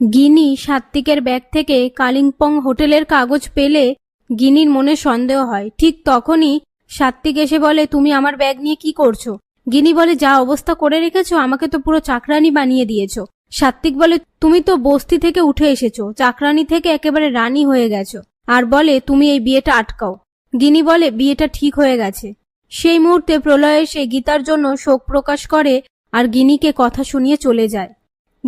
গিনি সাত্ত্বিকের bag থেকে কালিম্পং হোটেলের কাগজ পেলে গিনির মনে সন্দেহ হয়। ঠিক তখনই সাত্ত্বিক এসে বলে, তুমি আমার ব্যাগ নিয়ে কি করছ? গিনি বলে, যা অবস্থা করে রেখেছো, আমাকে তো পুরো চাকরানি বানিয়ে দিয়েছ। সাত্ত্বিক বলে, তুমি তো বস্তি থেকে উঠে এসেছ, চাকরানি থেকে একেবারে রানী হয়ে গেছো। আর বলে, তুমি এই বিয়েটা আটকাও। গিনি বলে, বিয়েটা ঠিক হয়ে গেছে। সেই মুহূর্তে প্রলয় এসে গীতার জন্য শোক প্রকাশ করে আর গিনিকে কথা শুনিয়ে চলে যায়।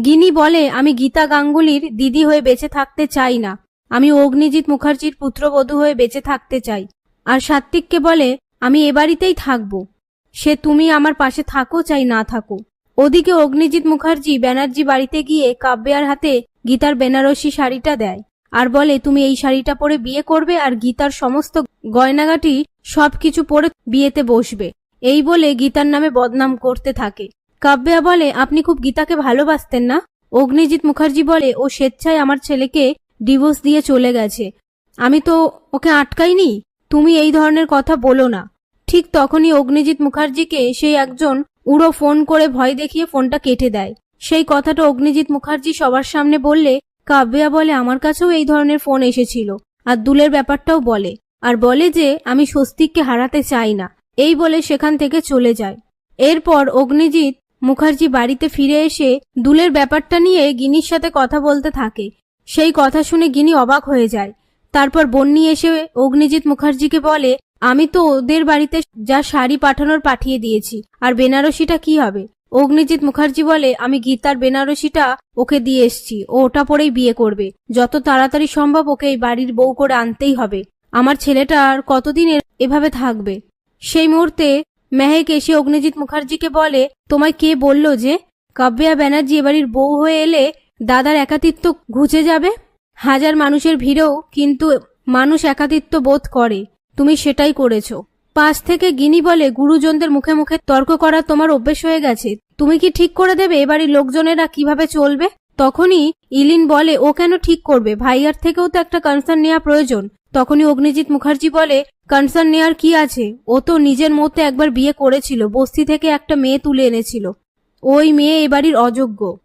গিনি বলে, আমি গীতা গাঙ্গুলির দিদি হয়ে বেঁচে থাকতে চাই না। আমি অগ্নিজিৎ মুখার্জির পুত্রবধূ হয়ে বেঁচে থাকতে চাই। আর সাত্বিককে বলে, আমি এ বাড়িতেই থাকব। সে তুমি আমার পাশে থাকো চাই না থাকো। ওদিকে অগ্নিজিৎ মুখার্জি ব্যানার্জি বাড়িতে গিয়ে কাব্যার হাতে গীতার বেনারসি শাড়িটা দেয় আর বলে, তুমি এই শাড়িটা পরে বিয়ে করবে আর গীতার সমস্ত গয়নাগাটি সবকিছু পরে বিয়েতে বসবে। এই বলে গীতার নামে বদনাম করতে থাকে। কাব্যা বলে, আপনি খুব গীতাকে ভালোবাসতেন না? অগ্নিজিৎ মুখার্জি বলে, ও স্বেচ্ছায় আমার ছেলেকে ডিভোর্স দিয়ে চলে গেছে। আমি তো ওকে আটকাইনি। তুমি এই ধরনের কথা বলো না। ঠিক তখনই অগ্নিজিৎ মুখার্জিকে সেই একজন উড়ো ফোন করে ভয় দেখিয়ে ফোনটা কেটে দেয়। সেই কথাটা অগ্নিজিৎ মুখার্জি সবার সামনে বললে, কাব্যা বলে, আমার কাছেও এই ধরনের ফোন এসেছিল। আর দুলের ব্যাপারটাও বলে, আর বলে যে, আমি স্বস্তিককে হারাতে চাই না। এই বলে সেখান থেকে চলে যায়। এরপর অগ্নিজিৎ মুখার্জি বাড়িতে ফিরে এসে দুলের ব্যাপারটা নিয়ে গিনির সাথে কথা বলতে থাকে। সেই কথা শুনে গিনি অবাক হয়ে যায়। তারপর বন্নি এসে অগ্নিজিৎ মুখার্জিকে বলে, আমি তো ওদের বাড়িতে যা শাড়ি পাঠানোর পাঠিয়ে দিয়েছি, আর বেনারসিটা কি হবে? অগ্নিজিৎ মুখার্জি বলে, আমি গীতার বেনারসিটা ওকে দিয়ে এসছি, ও ওটা পরেই বিয়ে করবে। যত তাড়াতাড়ি সম্ভব ওকে এই বাড়ির বউ করে আনতেই হবে। আমার ছেলেটা আর কতদিন এভাবে থাকবে? সেই মুহূর্তে মেহেক এসে অগ্নিজিৎ মুখার্জিকে বলে, তোমায় কে বলল যে কাব্যা ব্যানার্জি এবাড়ির বউ হয়ে এলে দাদার একাতিত্ব ঘুচে যাবে? হাজার মানুষের ভিড়েও কিন্তু মানুষ একাতিত্ব বোধ করে। তুমি সেটাই করেছ। পাশ থেকে গিনি বলে, গুরুজনদের মুখে মুখে তর্ক করা তোমার অভ্যেস হয়ে গেছে। তুমি কি ঠিক করে দেবে এবাড়ির লোকজনেরা কীভাবে চলবে? তখনই ইলিন বলে, ও কেন ঠিক করবে? ভাইয়ার থেকেও তো একটা কনসার্ন নেওয়া প্রয়োজন। তখনই অগ্নিজিৎ মুখার্জি বলে, কনসার্ন নেয়ার কি আছে? ও তো নিজের মতো একবার বিয়ে করেছিল, বস্তি থেকে একটা মেয়ে তুলে এনেছিল। ওই মেয়ে এবাড়ির অযোগ্য।